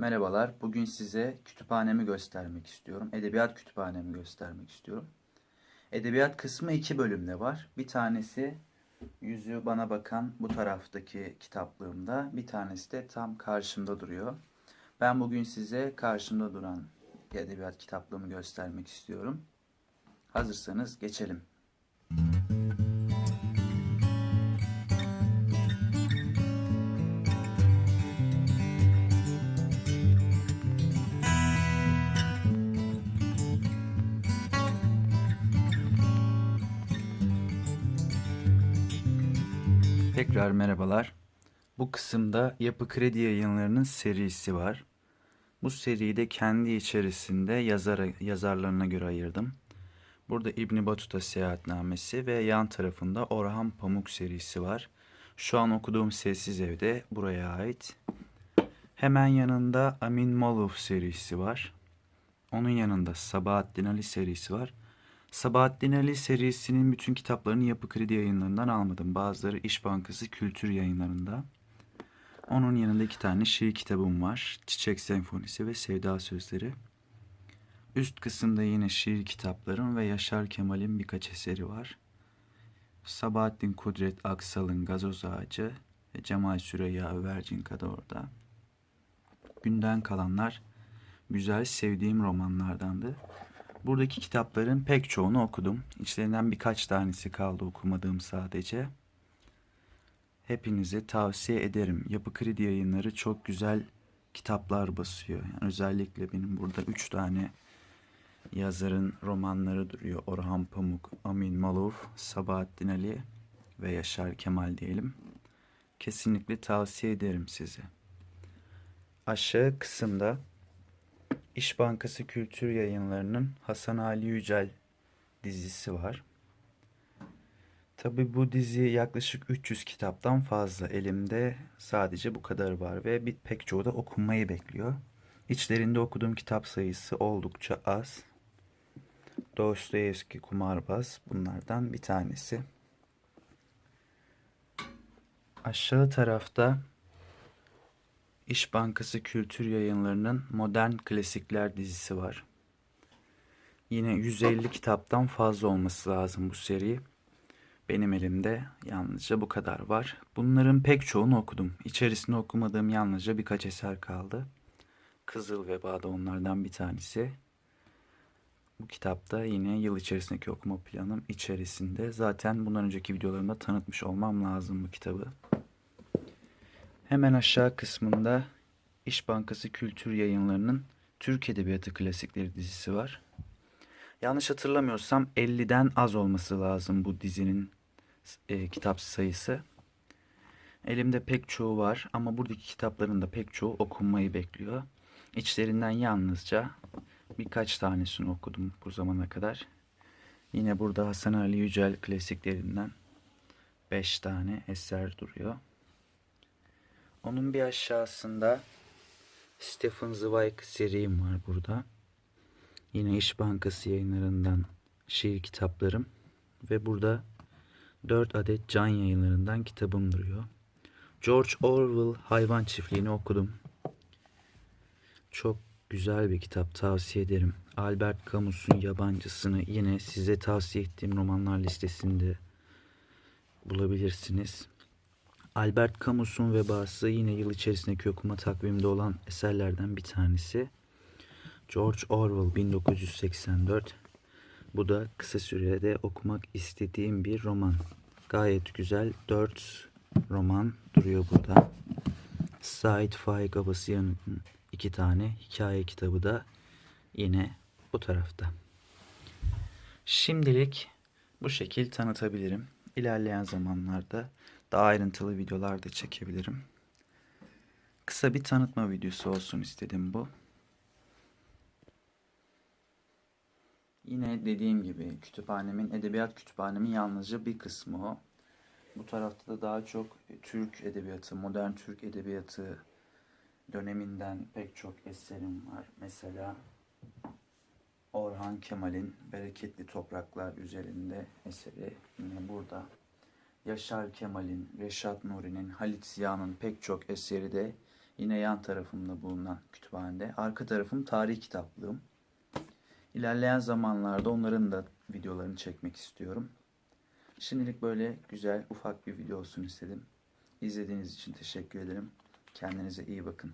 Merhabalar. Bugün size kütüphanemi göstermek istiyorum. Edebiyat kütüphanemi göstermek istiyorum. Edebiyat kısmı iki bölümde var. Bir tanesi yüzü bana bakan bu taraftaki kitaplığımda. Bir tanesi de tam karşımda duruyor. Ben bugün size karşımda duran edebiyat kitaplığımı göstermek istiyorum. Hazırsanız geçelim. Tekrar merhabalar. Bu kısımda Yapı Kredi Yayınları'nın serisi var. Bu seriyi de kendi içerisinde yazara, yazarlarına göre ayırdım. Burada İbn Batuta Seyahatnamesi ve yan tarafında Orhan Pamuk serisi var. Şu an okuduğum Sessiz Evde buraya ait. Hemen yanında Amin Maluf serisi var. Onun yanında Sabahattin Ali serisi var. Sabahattin Ali serisinin bütün kitaplarını Yapı Kredi yayınlarından almadım. Bazıları İş Bankası Kültür yayınlarında. Onun yanında iki tane şiir kitabım var. Çiçek Senfonisi ve Sevda Sözleri. Üst kısımda yine şiir kitaplarım ve Yaşar Kemal'in birkaç eseri var. Sabahattin Kudret Aksal'ın Gazoz Ağacı ve Cemal Süreyya Övercin orada. Günden kalanlar güzel sevdiğim romanlardandı. Buradaki kitapların pek çoğunu okudum. İçlerinden birkaç tanesi kaldı okumadığım sadece. Hepinize tavsiye ederim. Yapı Kredi yayınları çok güzel kitaplar basıyor. Yani özellikle benim burada üç tane yazarın romanları duruyor. Orhan Pamuk, Amin Maluf, Sabahattin Ali ve Yaşar Kemal diyelim. Kesinlikle tavsiye ederim size. Aşağı kısımda İş Bankası Kültür Yayınları'nın Hasan Ali Yücel dizisi var. Tabi bu dizi yaklaşık 300 kitaptan fazla. Elimde sadece bu kadar var ve bir pek çoğu da okunmayı bekliyor. İçlerinde okuduğum kitap sayısı oldukça az. Dostoyevski Kumarbaz bunlardan bir tanesi. Aşağı tarafta İş Bankası Kültür Yayınları'nın Modern Klasikler dizisi var. Yine 150 kitaptan fazla olması lazım bu seri. Benim elimde yalnızca bu kadar var. Bunların pek çoğunu okudum. İçerisinde okumadığım yalnızca birkaç eser kaldı. Kızıl Veba da onlardan bir tanesi. Bu kitapta yine yıl içerisindeki okuma planım içerisinde. Zaten bundan önceki videolarımda tanıtmış olmam lazım bu kitabı. Hemen aşağı kısmında İş Bankası Kültür Yayınları'nın Türk Edebiyatı Klasikleri dizisi var. Yanlış hatırlamıyorsam 50'den az olması lazım bu dizinin e, kitap sayısı. Elimde pek çoğu var ama buradaki kitapların da pek çoğu okunmayı bekliyor. İçlerinden yalnızca birkaç tanesini okudum bu zamana kadar. Yine burada Hasan Ali Yücel klasiklerinden 5 tane eser duruyor. Onun bir aşağısında Stephen Zweig serim var burada. Yine İş Bankası yayınlarından şiir kitaplarım ve burada 4 adet can yayınlarından kitabım duruyor. George Orwell Hayvan Çiftliği'ni okudum. Çok güzel bir kitap tavsiye ederim. Albert Camus'un Yabancısını yine size tavsiye ettiğim romanlar listesinde bulabilirsiniz. Albert Camus'un Vebası yine yıl içerisindeki okuma takviminde olan eserlerden bir tanesi. George Orwell 1984. Bu da kısa sürede okumak istediğim bir roman. Gayet güzel. Dört roman duruyor burada. Said Faik Abasıyan'ın iki tane hikaye kitabı da yine bu tarafta. Şimdilik bu şekil tanıtabilirim. İlerleyen zamanlarda daha ayrıntılı videolar da çekebilirim. Kısa bir tanıtma videosu olsun istedim bu. Yine dediğim gibi kütüphanemin, edebiyat kütüphanemin yalnızca bir kısmı o. Bu tarafta da daha çok Türk edebiyatı, modern Türk edebiyatı döneminden pek çok eserim var. Mesela Orhan Kemal'in Bereketli Topraklar üzerinde eseri yine burada. Yaşar Kemal'in, Reşat Nuri'nin, Halit Ziya'nın pek çok eseri de Yine yan tarafımda bulunan kütüphanede. Arka tarafım tarih kitaplığım. İlerleyen zamanlarda onların da videolarını çekmek istiyorum. Şimdilik böyle güzel ufak bir video olsun istedim. İzlediğiniz için teşekkür ederim. Kendinize iyi bakın.